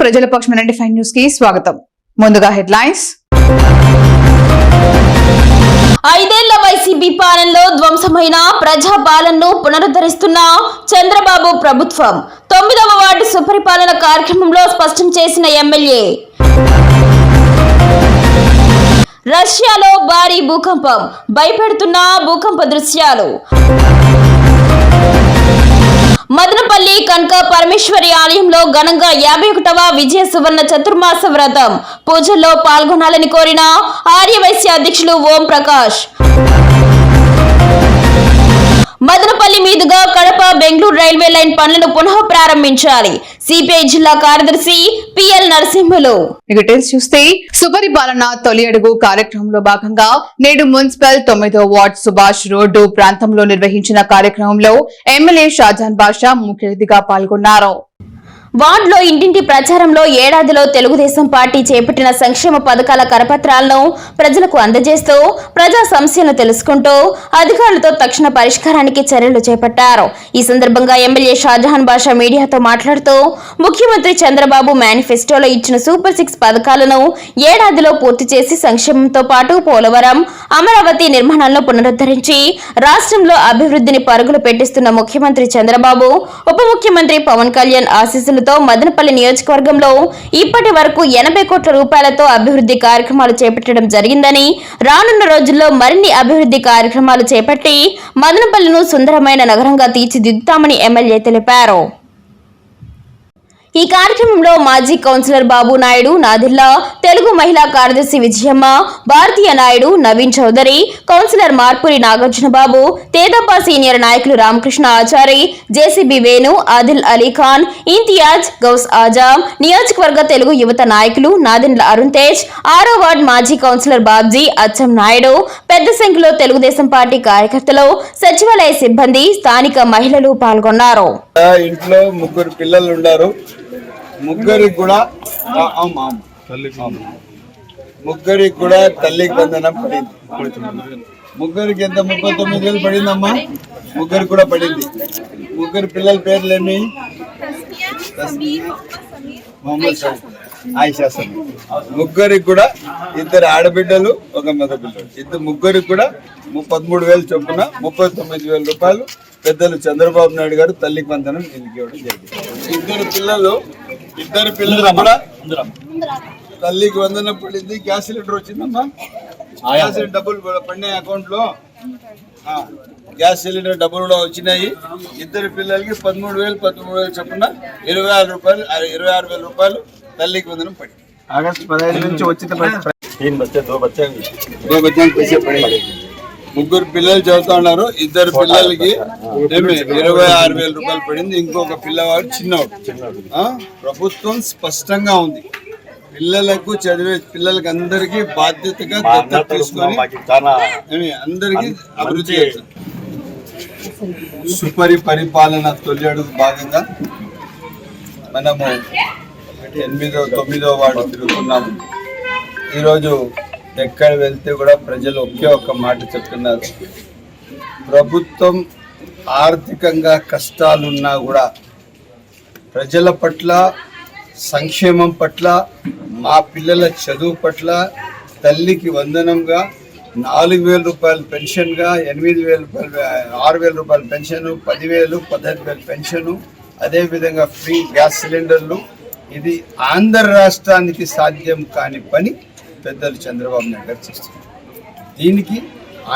ప్రజల పక్షమైన ఫైవ్ న్యూస్కి స్వాగతం. ముందుగా హెడ్లైన్స్. ఐదేళ్ళ వైసీపీ పాలనలో ధ్వంసమైన ప్రజా పాలనను పునరుద్ధరిస్తున్న చంద్రబాబు ప్రభుత్వం తొమ్మిదవ వార్డు సుపరిపాలన కార్యక్రమంలో స్పష్టం చేసిన ఎమ్మెల్యే. రష్యాలో భారీ భూకంపం భయపెడుతున్న భూకంప దృశ్యాలు. మదనపల్లి కనక పరమేశ్వరి ఆలయంలో ఘనంగా యాభై ఒకటవ విజయ సువర్ణ చతుర్మాస వ్రతం. పూజల్లో పాల్గొనాలని కోరిన ఆర్యవైశ్య అధ్యక్షులు ఓం ప్రకాష్. మదనపల్లి మీదుగా కడప బెంగళూరు రైల్వే లైన్ పనులను పునః ప్రారంభించాలి. సిపిఐ జిల్లా కార్యదర్శి పిఎల్ నరసింహులు. చూస్తే సుపరిపాలన తొలి అడుగు కార్యక్రమంలో భాగంగా నేడు మున్సిపల్ తొమ్మిదో వార్డ్ సుభాష్ రోడ్డు ప్రాంతంలో నిర్వహించిన కార్యక్రమంలో ఎమ్మెల్యే షాజాన్ బాషా ముఖ్య అతిథిగా పాల్గొన్నారు. వార్డులో ఇంటింటి ప్రచారంలో ఏడాదిలో తెలుగుదేశం పార్టీ చేపట్టిన సంక్షేమ పథకాల కరపత్రాలను ప్రజలకు అందజేస్తూ ప్రజా సమస్యలను తెలుసుకుంటూ అధికారులతో తక్షణ పరిష్కారానికి చర్యలు చేపట్టారు. ఈ సందర్భంగా ఎమ్మెల్యే షాజహాన్ బాషా మీడియాతో మాట్లాడుతూ ముఖ్యమంత్రి చంద్రబాబు మేనిఫెస్టోలో ఇచ్చిన సూపర్ సిక్స్ పథకాలను ఏడాదిలో పూర్తి చేసి సంక్షేమంతో పాటు పోలవరం అమరావతి నిర్మాణాలను పునరుద్ధరించి రాష్ట్రంలో అభివృద్ధిని పరుగులు పెట్టిస్తున్న ముఖ్యమంత్రి చంద్రబాబు ఉప ముఖ్యమంత్రి పవన్ కళ్యాణ్ ఆశీస్సులు ఆశీస్సులతో మదనపల్లి నియోజకవర్గంలో ఇప్పటి వరకు ఎనభై కోట్ల రూపాయలతో అభివృద్ధి కార్యక్రమాలు చేపట్టడం జరిగిందని రానున్న రోజుల్లో మరిన్ని అభివృద్ధి కార్యక్రమాలు చేపట్టి మదనపల్లిను సుందరమైన నగరంగా తీర్చిదిద్దుతామని ఎమ్మెల్యే తెలిపారు. ఈ కార్యక్రమంలో మాజీ కౌన్సిలర్ బాబు నాయుడు నాదిల్లా తెలుగు మహిళా కార్యదర్శి విజయమ్మ భారతీయ నాయుడు నవీన్ చౌదరి కౌన్సిలర్ మార్పురి నాగార్జున బాబు తేదప్ప సీనియర్ నాయకులు రామకృష్ణ ఆచారి జేసీబీ వేణు ఆదిల్ అలీ ఖాన్ ఇంతియాజ్ గౌస్ ఆజామ్ నియోజకవర్గ తెలుగు యువత నాయకులు నాదిండ్ల అరుణ్ తేజ్ ఆరో వార్డ్ మాజీ కౌన్సిలర్ బాబ్జీ అచ్చం నాయుడు పెద్ద సంఖ్యలో తెలుగుదేశం పార్టీ కార్యకర్తలు సచివాలయ సిబ్బంది స్థానిక మహిళలు పాల్గొన్నారు. ఇంట్లో ముగ్గురు పిల్లలు ఉన్నారు. ముగ్గురికి కూడా ముగ్గురికి కూడా తల్లికి బంధనం పడింది. ముగ్గురికి ఎంత? ముప్పై తొమ్మిది వేలు పడిందమ్మా. ముగ్గురికి కూడా పడింది. ముగ్గురు పిల్లల పేర్లు ఏమి మొహమ్మద్ ఆయిషా ముగ్గురికి కూడా ఇద్దరు ఆడబిడ్డలు ఒక మగ బిడ్డలు. ఇద్దరు ముగ్గురికి కూడా పదమూడు వేలు చొప్పున ముప్పై తొమ్మిది వేల రూపాయలు. పెద్దలు చంద్రబాబు నాయుడు గారు తల్లికి వందనం వీళ్ళకి ఇవ్వడం జరిగింది. ఇద్దరు పిల్లలు ఇద్దరు పిల్లలు కూడా? తల్లికి వందన పడింది గ్యాస్ సిలిండర్ వచ్చిందమ్మా. గ్యాస్ సిలిండర్ డబ్బులు పడినాయి అకౌంట్లో గ్యాస్ సిలిండర్ డబ్బులు కూడా వచ్చినాయి. ఇద్దరు పిల్లలకి పదమూడు వేలు పదమూడు వేలు చొప్పున ఇరవై ఆరు రూపాయలు ఇరవై ఆరు వేల రూపాయలు తల్లికి వందనం పడింది. ఆగస్టు పదహైదు నుంచి వచ్చిన ముగ్గురు పిల్లలు చదువుతా ఉన్నారు. ఇద్దరు పిల్లలకి ఏమి ఇరవై ఆరు వేల రూపాయలు పడింది. ఇంకొక పిల్లవాడు చిన్నవాడు? ప్రభుత్వం స్పష్టంగా ఉంది. పిల్లలకు చదివే పిల్లలకి అందరికీ బాధ్యతగా దత్తత తీసుకొని అందరికీ అభివృద్ధి సుపరి పరిపాలన తొలి అడుగు భాగంగా మనము ఎనిమిదో తొమ్మిదో వార్డు తిరుగుతున్నాము. ఈరోజు ఎక్కడ వెళ్తే కూడా ప్రజలు ఒకే ఒక్క మాట చెప్తున్నారు. ప్రభుత్వం ఆర్థికంగా కష్టాలున్నా కూడా ప్రజల పట్ల సంక్షేమం పట్ల మా పిల్లల చదువు పట్ల తల్లికి వందనంగా నాలుగు వేల రూపాయలు పెన్షన్గా ఎనిమిది వేల రూపాయలు ఆరు వేల రూపాయల పెన్షన్ పదివేలు పదహైదు వేల పెన్షను అదేవిధంగా ఫ్రీ గ్యాస్ సిలిండర్లు. ఇది ఆంధ్ర రాష్ట్రానికి సాధ్యం కాని పని. పెద్దలు చంద్రబాబు నాయుడు గారు చేస్తున్నారు. దీనికి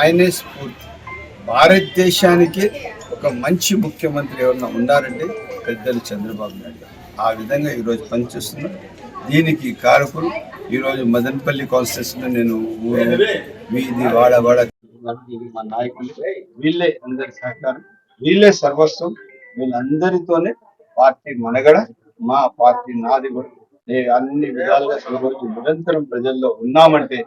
ఆయనే స్ఫూర్తి. భారతదేశానికి ఒక మంచి ముఖ్యమంత్రి ఎవరన్నా ఉన్నారంటే పెద్దలు చంద్రబాబు నాయుడు గారు. ఆ విధంగా ఈరోజు పనిచేస్తున్నారు దీనికి కారకులు ఈరోజు మదనపల్లి కాన్స్టిట్యూషన్ నేను ఊరు వీధి వాడ వాడ మా నాయకులు వీళ్ళే అందరి సహకారం వీళ్ళే సర్వస్వం. వీళ్ళందరితోనే పార్టీ మనగడ మా పార్టీ నాది కూడా. అన్ని విధాలుగా ఈరోజు నిరంతరం ప్రజల్లో ఉన్నామంటే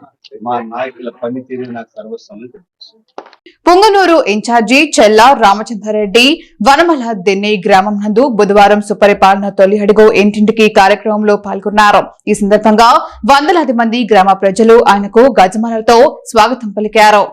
మా నాయకుల పనితీరు నాకు సర్వస్వం అని ఇన్ఛార్జి చెల్లా రామచంద్రారెడ్డి వనమల దెన్నె గ్రామం నందు బుధవారం సుపరిపాలన తొలి అడుగు ఇంటింటికి కార్యక్రమంలో పాల్గొన్నారు. ఈ సందర్భంగా వందలాది మంది గ్రామ ప్రజలు ఆయనకు గజమాలతో స్వాగతం పలికారు.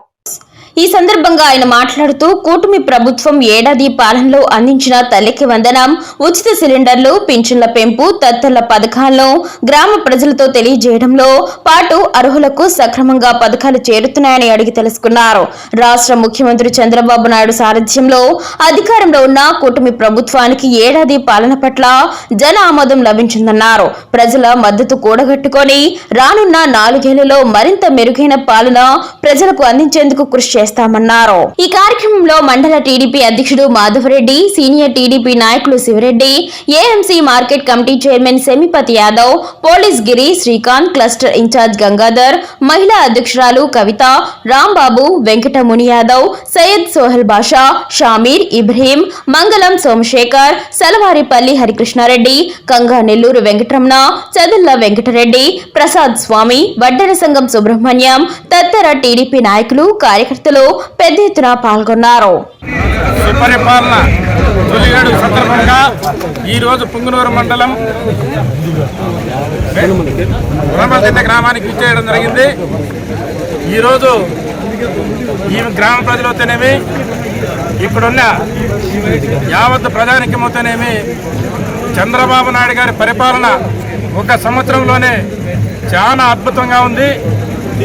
ఈ సందర్భంగా ఆయన మాట్లాడుతూ కూటమి ప్రభుత్వం ఏడాది పాలనలో అందించిన తల్లికి వందనం ఉచిత సిలిండర్లు పింఛన్ల పెంపు తదితర పథకాలను గ్రామ ప్రజలతో తెలియజేయడంలో పాటు అర్హులకు సక్రమంగా పథకాలు చేరుతున్నాయని అడిగి తెలుసుకున్నారు. రాష్ట్ర ముఖ్యమంత్రి చంద్రబాబు నాయుడు సారథ్యంలో అధికారంలో ఉన్న కూటమి ప్రభుత్వానికి ఏడాది పాలన పట్ల జన ఆమోదం లభించిందన్నారు. ప్రజల మద్దతు కూడగట్టుకొని రానున్న నాలుగేళ్ళలో మరింత మెరుగైన పాలన ప్రజలకు అందించేందుకు కృషి చేస్తామన్నారు. ఈ కార్యక్రమంలో మండల టీడీపీ అధ్యక్షుడు మాధవరెడ్డి సీనియర్ టీడీపీ నాయకులు Sivareddy AMC market committee chairman Semipathi Yadav police Giri Srikanth cluster incharge Gangadhar మహిళా అధ్యక్షురాలు కవిత రాంబాబు వెంకట ముని యాదవ్ సయ్యద్ సోహెల్ బాషా షామీర్ ఇబ్రహీం మంగళం సోమశేఖర్ సలవారిపల్లి హరికృష్ణారెడ్డి కంగా నెల్లూరు వెంకటరమణ చదుల్ల వెంకటరెడ్డి ప్రసాద్ స్వామి వడ్డెర సంఘం సుబ్రహ్మణ్యం తదితర టీడీపీ నాయకులు కార్యకర్తలు పెద్ద ఎత్తున పాల్గొన్నారు. సుపరిపాలన తొలి సందర్భంగా ఈరోజు పుంగనూరు మండలం గుణపతింద గ్రామానికి విచ్చేయడం జరిగింది. ఈరోజు ఈ గ్రామ ప్రజలతోనేమి ఇప్పుడున్న యావత్ ప్రజానికమతోనేమి చంద్రబాబు నాయుడు గారి పరిపాలన ఒక సంవత్సరంలోనే చాలా అద్భుతంగా ఉంది.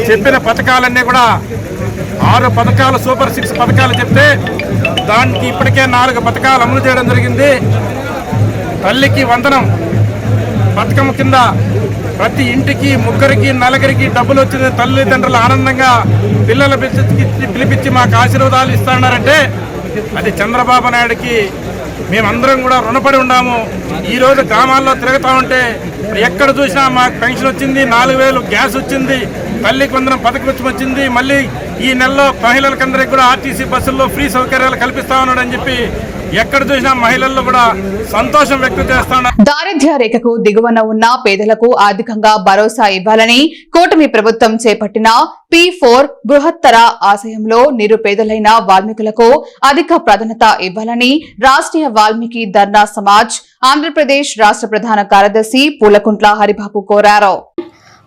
చెప్పిన పథకాలన్నీ కూడా ఆరు పథకాలు సూపర్ సిక్స్ పథకాలు చెప్తే దానికి ఇప్పటికే నాలుగు పథకాలు అమలు చేయడం జరిగింది. తల్లికి వందనం. పథకం కింద ప్రతి ఇంటికి ముగ్గురికి నలుగురికి డబ్బులు వచ్చిన తల్లిదండ్రులు ఆనందంగా పిల్లల పిలిపించి మాకు ఆశీర్వాదాలు ఇస్తున్నారంటే అది చంద్రబాబు నాయుడుకి మేమందరం కూడా రుణపడి ఉన్నాము. ఈరోజు గ్రామాల్లో తిరుగుతూ ఉంటే ఎక్కడ చూసినా మాకు పెన్షన్ వచ్చింది నాలుగు వేలు గ్యాస్ వచ్చింది. తల్లికి వందనం పథకం వచ్చింది. మళ్ళీ ఈ నెలలో మహిళలకందరికీ కూడా ఆర్టీసీ బస్సుల్లో ఫ్రీ సౌకర్యాలు కల్పిస్తామన్నాడు అని చెప్పి ఎక్కడ చూసినా మహిళల్లో కూడా సంతోషం వ్యక్తం చేస్తాడు దారిద్ర్య రేఖకు దిగువన ఉన్న పేదలకు ఆర్థికంగా భరోసా ఇవ్వాలని కూటమి ప్రభుత్వం చేపట్టిన పి ఫోర్ బృహత్తర ఆశయంలో నిరుపేదలైన వాల్మీకులకు అధిక ప్రాధాన్యత ఇవ్వాలని రాష్ట్రీయ వాల్మీకి ధర్నా సమాజ్ ఆంధ్రప్రదేశ్ రాష్ట్ర ప్రధాన కార్యదర్శి పూలకుంట్ల హరిబాబు కోరారు.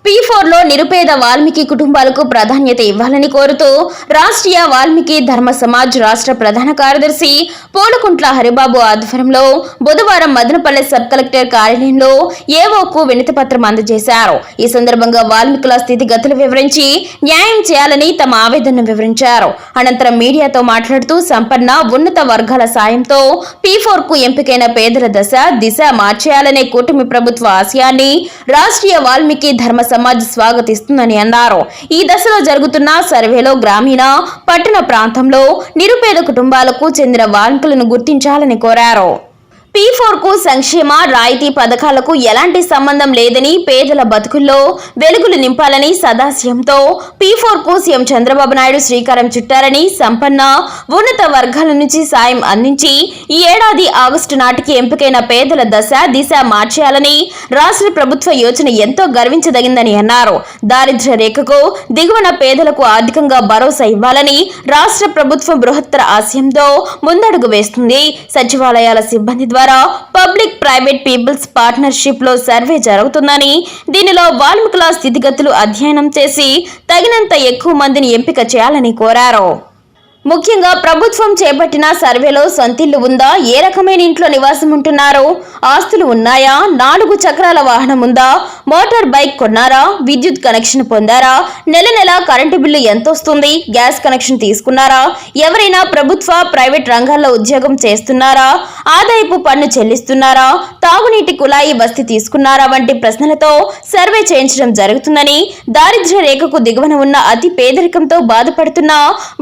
పీ ఫోర్లో నిరుపేద వాల్మీకి కుటుంబాలకు ప్రాధాన్యత ఇవ్వాలని కోరుతూ రాష్ట్రీయ వాల్మీకి ధర్మ సమాజ్ రాష్ట్ర ప్రధాన కార్యదర్శి పోలకుంట్ల హరిబాబు ఆధ్వర్యంలో బుధవారం మదనపల్లె సబ్ కలెక్టర్ కార్యాలయంలో ఏవోకు వినతిపత్రం అందజేశారు. ఈ సందర్భంగా వాల్మీకుల స్థితిగతులు వివరించి న్యాయం చేయాలని తమ ఆవేదనను వివరించారు. అనంతరం మీడియాతో మాట్లాడుతూ సంపన్న ఉన్నత వర్గాల సాయంతో పీ ఫోర్కు ఎంపికైన పేదల దశ దిశ మార్చేయాలనే కూటమి ప్రభుత్వ ఆశయాన్ని రాష్ట్రీయ వాల్మీకి ధర్మ సమాజ్ స్వాగతిస్తుందని అన్నారు. ఈ దశలో జరుగుతున్న సర్వేలో గ్రామీణ పట్టణ ప్రాంతంలో నిరుపేద కుటుంబాలకు చెందిన బాలికలను గుర్తించాలని కోరారు. పీ ఫోర్కు సంక్షేమ రాయితీ పథకాలకు ఎలాంటి సంబంధం లేదని పేదల బతుకుల్లో వెలుగులు నింపాలని సదాశయంతో పీ ఫోర్కు సీఎం చంద్రబాబు నాయుడు శ్రీకారం చుట్టారని సంపన్న ఉన్నత వర్గాల నుంచి సాయం అందించి ఈ ఏడాది ఆగస్టు నాటికి ఎంపికైన పేదల దశ దిశ మార్చేయాలని రాష్ట్ర ప్రభుత్వ యోచన ఎంతో గర్వించదగిందని అన్నారు. దారిద్ర్య రేఖకు దిగువన పేదలకు ఆర్థికంగా భరోసా ఇవ్వాలని రాష్ట్ర ప్రభుత్వం బృహత్తర ఆశయంతో ముందడుగు వేస్తుంది. సచివాలయాల సిబ్బంది ద్వారా పబ్లిక్ ప్రైవేట్ పీపుల్స్ పార్ట్నర్షిప్లో సర్వే జరుగుతుందని దీనిలో వాల్మీకుల స్థితిగతులు అధ్యయనం చేసి తగినంత ఎక్కువ మందిని ఎంపిక చేయాలని కోరారు. ముఖ్యంగా ప్రభుత్వం చేపట్టిన సర్వేలో సొంతిల్లు ఉందా? ఏ రకమైన ఇంట్లో నివాసం ఉంటున్నారో? ఆస్తులు ఉన్నాయా? నాలుగు చక్రాల వాహనం ఉందా? మోటార్ బైక్ కొన్నారా? విద్యుత్ కనెక్షన్ పొందారా? నెల నెల కరెంటు బిల్లు ఎంత వస్తుంది గ్యాస్ కనెక్షన్ తీసుకున్నారా? ఎవరైనా ప్రభుత్వ ప్రైవేట్ రంగాల్లో ఉద్యోగం చేస్తున్నారా? ఆదాయపు పన్ను చెల్లిస్తున్నారా? తాగునీటి కుళాయి బస్తి తీసుకున్నారా? వంటి ప్రశ్నలతో సర్వే చేయించడం జరుగుతుందని దారిద్ర్య రేఖకు దిగువన ఉన్న అతి పేదరికంతో బాధపడుతున్న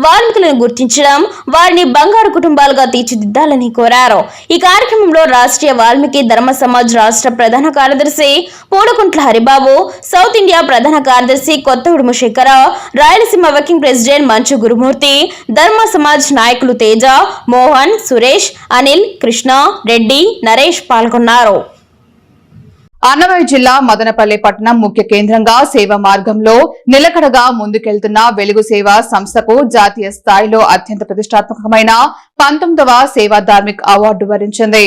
వాల్మీకులను గుర్తించడం వారిని బంగారు కుటుంబాలుగా తీర్చిదిద్దాలని కోరారు. ఈ కార్యక్రమంలో రాష్ట్రీయ వాల్మీకి ధర్మ సమాజ్ రాష్ట్ర ప్రధాన కార్యదర్శి పూడకుంట్ల హరిబాబు సౌత్ ఇండియా ప్రధాన కార్యదర్శి కొత్త ఉడుము శేఖర రాయలసీమ వర్కింగ్ ప్రెసిడెంట్ మంచు గురుమూర్తి ధర్మ సమాజ్ నాయకులు తేజ మోహన్ సురేష్ అనిల్ కృష్ణ రెడ్డి నరేష్ పాల్గొన్నారు. అన్నమయ్య జిల్లా మదనపల్లి పట్టణం ముఖ్య కేంద్రంగా సేవ మార్గంలో నిలకడగా ముందుకెళ్తున్న వెలుగు సేవ సంస్థకు జాతీయ స్థాయిలో అత్యంత ప్రతిష్టాత్మకమైన పంతొమ్మిదవ సేవా ధార్మిక్ అవార్డు వరించింది.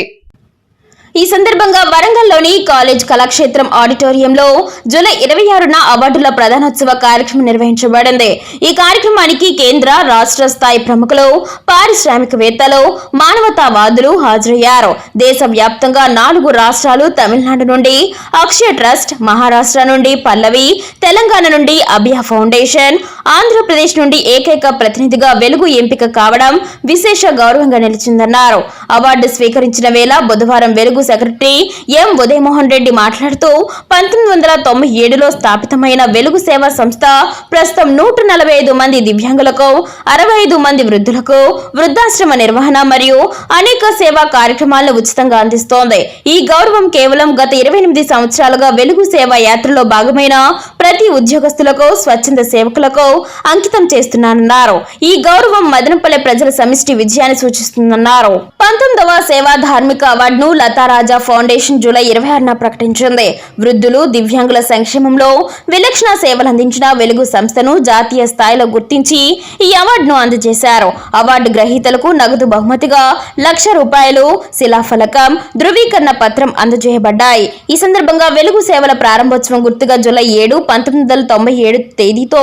ఈ సందర్భంగా వరంగల్లోని కాలేజ్ కళాక్షేత్రం ఆడిటోరియంలో జూలై ఇరవై ఆరున అవార్డుల ప్రధానోత్సవ కార్యక్రమం నిర్వహించబడింది. ఈ కార్యక్రమానికి కేంద్ర రాష్ట్ర స్థాయి ప్రముఖులు పారిశ్రామికవేత్తలు మానవతావాదులు హాజరయ్యారు. దేశవ్యాప్తంగా నాలుగు రాష్ట్రాలు తమిళనాడు నుండి అక్షయ ట్రస్ట్ మహారాష్ట్ర నుండి పల్లవి తెలంగాణ నుండి అభియా ఫౌండేషన్ ఆంధ్రప్రదేశ్ నుండి ఏకైక ప్రతినిధిగా వెలుగు ఎంపిక కావడం విశేష గౌరవంగా నిలిచిందన్నారు. అవార్డు స్వీకరించిన వేళ బుధవారం వెలుగు సెక్రటరీ ఎం ఉదయమోహన్ రెడ్డి మాట్లాడుతూ పంతొమ్మిది వందల తొంభై ఏడులో స్థాపితమైన వెలుగు సేవా సంస్థ ప్రస్తుతం నూట నలభై ఐదు మంది దివ్యాంగులకు అరవై ఐదు మంది వృద్ధులకు వృద్ధాశ్రమ నిర్వహణ మరియు అనేక సేవా కార్యక్రమాలను ఉచితంగా అందిస్తోంది. ఈ గౌరవం కేవలం గత ఇరవై ఎనిమిది సంవత్సరాలుగా వెలుగు సేవా యాత్రలో భాగమైన ప్రతి ఉద్యోగస్తులకు స్వచ్ఛంద సేవకులకు అంకితం చేస్తున్నానన్నారు. ఈ గౌరవం మదనపల్లె ప్రజల సమిష్టి విజయాన్ని సూచిస్తుందన్నారు. పంతొమ్మిదవ సేవా ధార్మిక అవార్డును రాజా ఫౌండేషన్ జూలై ఇరవై ఆరున ప్రకటించింది. వృద్ధులు దివ్యాంగుల సంక్షేమంలో విలక్షణ సేవలు అందించిన వెలుగు సంస్థను జాతీయ స్థాయిలో గుర్తించి ఈ అవార్డును అందజేశారు. అవార్డు గ్రహీతలకు నగదు బహుమతిగా లక్ష రూపాయలు శిలాఫలకం ధృవీకరణ పత్రం అందజేయబడ్డాయి. ఈ సందర్భంగా వెలుగు సేవల ప్రారంభోత్సవం గుర్తుగా జూలై ఏడు పంతొమ్మిది వందల తొంభై ఏడు తేదీతో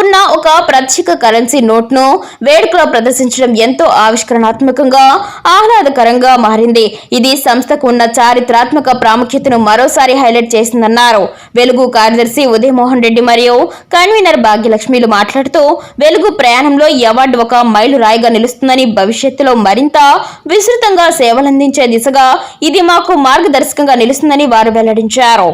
ఉన్న ఒక ప్రత్యేక కరెన్సీ నోట్ను వేడుకలో ప్రదర్శించడం ఎంతో ఆవిష్కరణాత్మకంగా ఆహ్లాదకరంగా మారింది. ఇది సంస్థకు ఉన్న చారిత్రాత్మక ప్రాముఖ్యతను మరోసారి హైలైట్ చేసిందన్నారు. వెలుగు కార్యదర్శి ఉదయమోహన్ రెడ్డి మరియు కన్వీనర్ భాగ్యలక్ష్మిలు మాట్లాడుతూ వెలుగు ప్రయాణంలో ఈ అవార్డు ఒక మైలురాయిగా నిలుస్తుందని భవిష్యత్తులో మరింత విస్తృతంగా సేవలందించే దిశగా ఇది మాకు మార్గదర్శకంగా నిలుస్తుందని వారు వెల్లడించారు.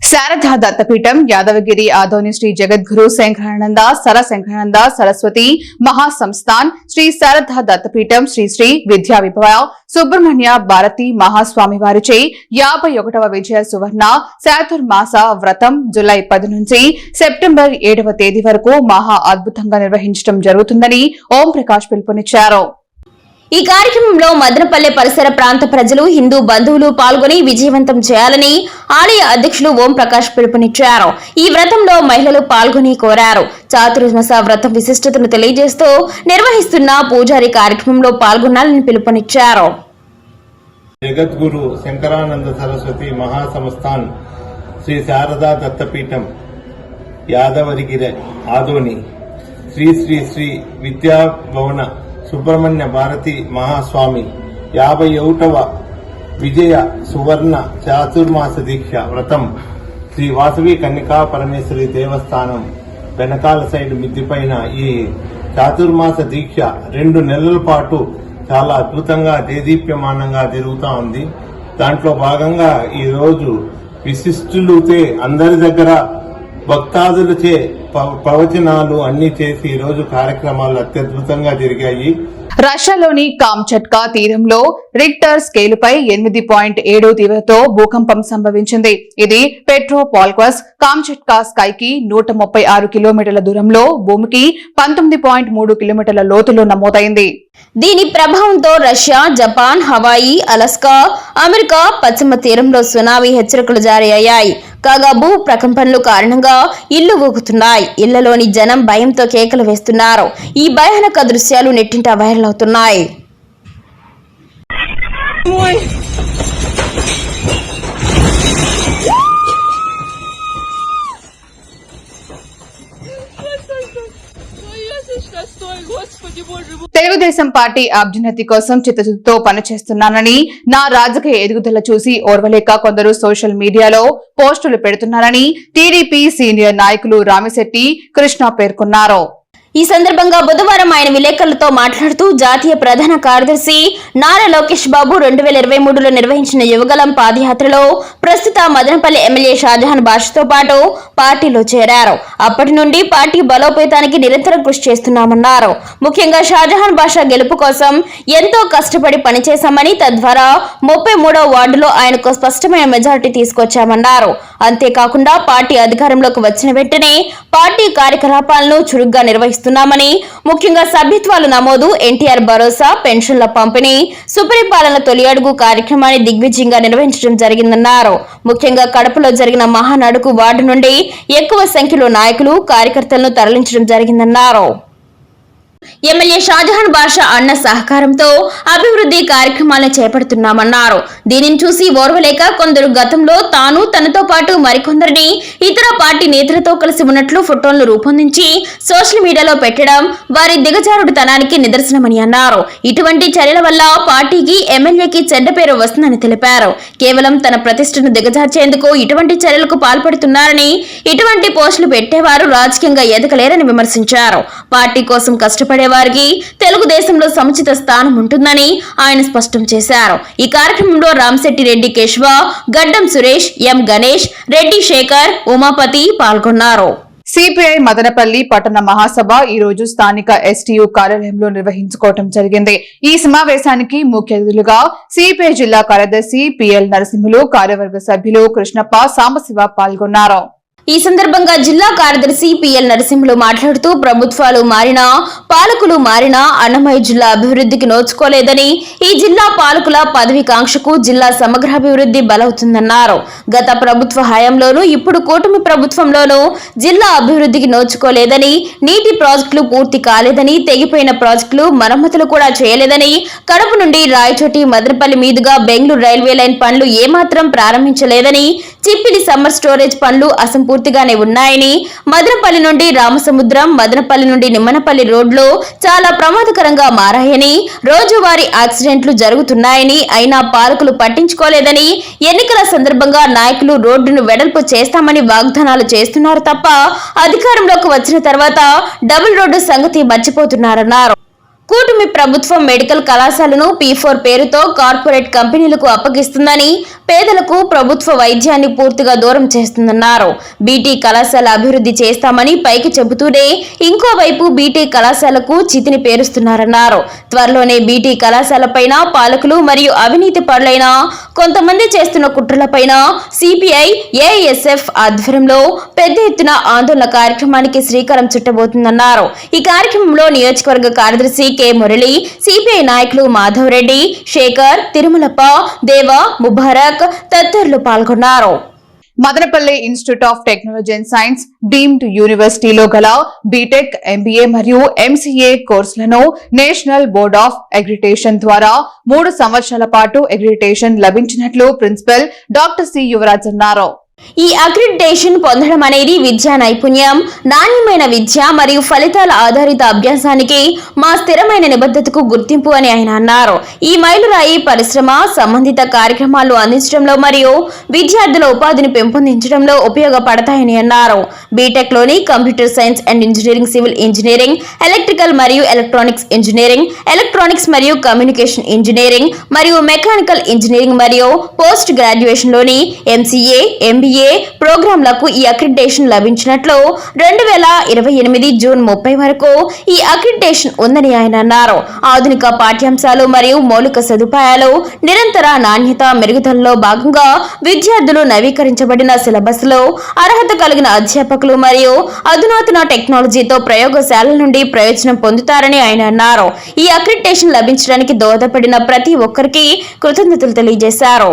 శారదా దత్తపీఠం యాదవగిరి ఆదోని శ్రీ జగద్గురు శంకరానంద సర శంకరానంద సరస్వతి మహాసంస్థాన్ శ్రీ శారదా దత్తపీఠం శ్రీ శ్రీ విద్యా విభవ సుబ్రహ్మణ్య భారతి మహాస్వామి వారిచే యాభై ఒకటవ విజయ సువర్ణ శాతుర్మాస వ్రతం జులై పది నుంచి సెప్టెంబర్ ఏడవ తేదీ వరకు మహా అద్భుతంగా నిర్వహించడం జరుగుతుందని ఓం ప్రకాష్ పిలుపునిచ్చారు. ఈ కార్యక్రమంలో మదనపల్లె పరిసర ప్రాంత ప్రజలు హిందూ బంధువులు పాల్గొని విజయవంతం చేయాలని ఆలయ అధ్యక్షులు ఓం ప్రకాష్ పిలుపునిచ్చారు. ఈ వ్రతంలో మహిళలు పాల్గొని కోరారు. చాతుర్మస వ్రతం విశిష్టతను తెలియజేస్తూ నిర్వహిస్తున్న పూజారి కార్యక్రమంలో పాల్గొనాలని పిలుపునిచ్చారు. జగద్గురు శంకరానంద సరస్వతి మహాసంస్థాన్ శ్రీ శారదా దత్తపీఠం యాదవరిగిరి ఆదోని శ్రీ శ్రీ శ్రీ విద్యాభవన సుబ్రహ్మణ్య భారతి మహాస్వామి యాభై ఒకటవ విజయ సువర్ణ చాతుర్మాస దీక్ష వ్రతం. శ్రీ వాసవి కన్నికా పరమేశ్వరి దేవస్థానం వెనకాల సైడ్ మిద్దిపైన ఈ చాతుర్మాస దీక్ష రెండు నెలల పాటు చాలా అద్భుతంగా దేదీప్యమానంగా జరుగుతూ ఉంది. దాంట్లో భాగంగా ఈరోజు విశిష్టులుతే అందరి దగ్గర భక్తాదులచే ప్రవచనాలు అన్ని చేసి ఈ రోజు కార్యక్రమాలు అత్యద్భుతంగా జరిగాయి. రష్యాలోని కామ్చట్కా తీరంలో రిక్టర్ స్కేలుపై ఎనిమిది పాయింట్ ఏడు తీవ్రతో భూకంపం సంభవించింది. ఇది పెట్రోపాల్క్వస్ కామ్చట్కా స్కైకి నూట ముప్పై ఆరు కిలోమీటర్ల దూరంలో భూమికి పంతొమ్మిది పాయింట్ మూడు కిలోమీటర్ల లోతులో నమోదైంది. దీని ప్రభావంతో Russia Japan Hawaii Alaska America పశ్చిమ తీరంలో సునామీ హెచ్చరికలు జారీ అయ్యాయి. కాగా భూ ప్రకంపనలు కారణంగా ఇల్లు ఊగుతున్నాయి. ఇళ్ళలోని జనం భయంతో కేకలు వేస్తున్నారు. ఈ భయానక దృశ్యాలు నెట్టింట వైరల్ అవుతున్నాయి. తెలుగుదేశం పార్టీ అభ్యున్నతి కోసం చిత్తశుద్ధితో పనిచేస్తున్నానని నా రాజకీయ ఎదుగుదల చూసి ఓర్వలేక కొందరు సోషల్ మీడియాలో పోస్టులు పెడుతున్నారని టీడీపీ సీనియర్ నాయకులు రామిశెట్టి కృష్ణ పేర్కొన్నారు. ఈ సందర్భంగా బుధవారం ఆయన విలేకరులతో మాట్లాడుతూ జాతీయ ప్రధాన కార్యదర్శి నారా లోకేష్ బాబు రెండు వేల ఇరవై మూడులో నిర్వహించిన యువగలం పాదయాత్రలో ప్రస్తుత మదనపల్లి ఎమ్మెల్యే షాజహాన్ బాషతో పాటు పార్టీలో చేరారు. అప్పటి నుండి పార్టీ బలోపేతానికి నిరంతరం కృషి చేస్తున్నామన్నారు. ముఖ్యంగా షాజహాన్ బాషా గెలుపు కోసం ఎంతో కష్టపడి పనిచేశామని తద్వారా ముప్పై మూడో వార్డులో ఆయనకు స్పష్టమైన మెజారిటీ తీసుకొచ్చామన్నారు. అంతేకాకుండా పార్టీ అధికారంలోకి వచ్చిన వెంటనే పార్టీ కార్యకలాపాలను చురుగ్గా నిర్వహిస్తారు చేస్తున్నామని ముఖ్యంగా సభ్యత్వాల నమోదు ఎన్టీఆర్ భరోసా పెన్షన్ల పంపిణీ సుపరిపాలన తొలి అడుగు కార్యక్రమాన్ని దిగ్విజయంగా నిర్వహించడం జరిగిందన్నారు. ముఖ్యంగా కడపలో జరిగిన మహానాడుకు వార్డు నుండి ఎక్కువ సంఖ్యలో నాయకులు కార్యకర్తలను తరలించడం జరిగిందన్నారు. ఎమ్మెల్యే షాజహాన్ బాషా అన్న సహకారంతో అభివృద్ధి కార్యక్రమాలను చేపడుతున్నామన్నారు. దీనిని చూసి ఓర్వలేక కొందరు గతంలో తాను తనతో పాటు మరికొందరిని ఇతర పార్టీ నేతలతో కలిసి ఉన్నట్లు ఫోటోలను రూపొందించి సోషల్ మీడియాలో పెట్టడం వారి దిగజారుడుతనానికి నిదర్శనమని అన్నారు. ఇటువంటి చర్యల వల్ల పార్టీకి ఎమ్మెల్యేకి చెడ్డ పేరు వస్తుందని తెలిపారు. కేవలం తన ప్రతిష్టను దిగజార్చేందుకు ఇటువంటి చర్యలకు పాల్పడుతున్నారని ఇటువంటి పోస్టులు పెట్టేవారు రాజకీయంగా ఎదగలేరని విమర్శించారు. పార్టీ కోసం కష్టపడి వారికి తెలుగుదేశంలో సముచిత స్థానం ఉంటుందని ఆయన స్పష్టం చేశారు. ఈ కార్యక్రమంలో రామశెట్టి రెడ్డి కేశవ గడ్డం సురేష్ ఎం గణేష్ రెడ్డి శేఖర్ ఉమాపతి పాల్గొన్నారు. సిపిఐ మదనపల్లి పట్టణ మహాసభ ఈ రోజు స్థానిక ఎస్టీయు కార్యాలయంలో నిర్వహించుకోవటం జరిగింది. ఈ సమావేశానికి ముఖ్య అతిథులుగా సిపిఐ జిల్లా కార్యదర్శి పిఎల్ నరసింహులు కార్యవర్గ సభ్యులు కృష్ణప్ప సాంబశివ పాల్గొన్నారు. ఈ సందర్భంగా జిల్లా కార్యదర్శి పిఎల్ నరసింహులు మాట్లాడుతూ ప్రభుత్వాలు మారినా పాలకులు మారినా అన్నమయ్య జిల్లా అభివృద్ధికి నోచుకోలేదని ఈ జిల్లా పాలకుల పదవికాంక్షకు జిల్లా సమగ్రాభివృద్ధి బలవుతుందన్నారు. గత ప్రభుత్వ హయాంలోనూ ఇప్పుడు కూటమి ప్రభుత్వంలోనూ జిల్లా అభివృద్ధికి నోచుకోలేదని నీటి ప్రాజెక్టులు పూర్తి కాలేదని తెగిపోయిన ప్రాజెక్టులు మరమ్మతులు కూడా చేయలేదని కడప నుండి రాయచోటి మదనపల్లి మీదుగా బెంగళూరు రైల్వే లైన్ పనులు ఏమాత్రం ప్రారంభించలేదని చిప్పిలి సమ్మర్ స్టోరేజ్ పనులు పూర్తిగానే ఉన్నాయని మదనపల్లి నుండి రామసముద్రం మదనపల్లి నుండి నిమ్మనపల్లి రోడ్లు చాలా ప్రమాదకరంగా మారాయని రోజువారీ యాక్సిడెంట్లు జరుగుతున్నాయని అయినా పాలకులు పట్టించుకోలేదని ఎన్నికల సందర్భంగా నాయకులు రోడ్డును వెడల్పు చేస్తామని వాగ్దానాలు చేస్తున్నారు తప్ప అధికారంలోకి వచ్చిన తర్వాత డబుల్ రోడ్డు సంగతి మర్చిపోతున్నారన్నారు. కూటమి ప్రభుత్వం మెడికల్ కళాశాలను పీఫోర్ పేరుతో కార్పొరేట్ కంపెనీలకు అప్పగిస్తుందని పేదలకు ప్రభుత్వ వైద్యాన్ని పూర్తిగా దూరం చేస్తుందన్నారు. బీటీ కళాశాల అభివృద్ధి చేస్తామని పైకి చెబుతూనే ఇంకోవైపు బీటీ కళాశాలకు చితిని పేరుస్తున్నారన్నారు. త్వరలోనే బీటీ కళాశాలపైన పాలకులు మరియు అవినీతి పరులైన కొంతమంది చేస్తున్న కుట్రలపైన సిపిఐ ఏఎస్ఎఫ్ ఆధ్వర్యంలో పెద్ద ఎత్తున ఆందోళన కార్యక్రమానికి శ్రీకారం చుట్టబోతుందన్నారు. ఈ కార్యక్రమంలో నియోజకవర్గ కార్యదర్శి కె మురళి సిపిఐ నాయకులు మాధవ్ రెడ్డి శేఖర్ తిరుమలప్ప దేవ ముబారక్ తదితరులు పాల్గొన్నారు. Madanapalle institute of technology and science deemed యూనివర్సిటీలో గల బీటెక్ ఎంబీఏ మరియు ఎంసీఏ కోర్సులను నేషనల్ బోర్డ్ ఆఫ్ అగ్రిటేషన్ ద్వారా మూడు సంవత్సరాల పాటు అగ్రిటేషన్ లభించినట్లు ప్రిన్సిపల్ డాక్టర్ సి యువరాజ్ అన్నారు. ఈ అక్రిడిటేషన్ పొందడం అనేది విద్యా నైపుణ్యం నాణ్యమైన విద్య మరియు ఫలితాల ఆధారిత అభ్యాసానికి మా స్థిరమైన నిబద్ధతకు గుర్తింపు అని ఆయన అన్నారు. ఈ మైలురాయి పరిశ్రమ సంబంధిత కార్యక్రమాలు అందించడంలో మరియు విద్యార్థుల ఉపాధిని పెంపొందించడంలో ఉపయోగపడతాయని అన్నారు. బీటెక్లోని computer science and engineering civil engineering electrical మరియు ఎలక్ట్రానిక్స్ ఇంజనీరింగ్ ఎలక్ట్రానిక్స్ మరియు కమ్యూనికేషన్ ఇంజనీరింగ్ మరియు మెకానికల్ ఇంజనీరింగ్ మరియు పోస్ట్ గ్రాడ్యుయేషన్లోని ఎంసీఏ ఎంబీఏ ఏ ప్రోగ్రాంలకు ఈ అక్రిడిటేషన్ లభించినట్లు రెండు వేల ఇరవై ఎనిమిది జూన్ ముప్పై వరకు ఈ అక్రిడిటేషన్ ఉందని ఆయన అన్నారు. ఆధునిక పాఠ్యాంశాలు మరియు మౌలిక సదుపాయాలు నిరంతర నాణ్యత మెరుగుదలలో భాగంగా విద్యార్థులు నవీకరించబడిన సిలబస్లో అర్హత కలిగిన అధ్యాపకులు మరియు అధునాతన టెక్నాలజీతో ప్రయోగశాలల నుండి ప్రయోజనం పొందుతారని ఆయన అన్నారు. ఈ అక్రిడిటేషన్ లభించడానికి దోహదపడిన ప్రతి ఒక్కరికి కృతజ్ఞతలు తెలియజేశారు.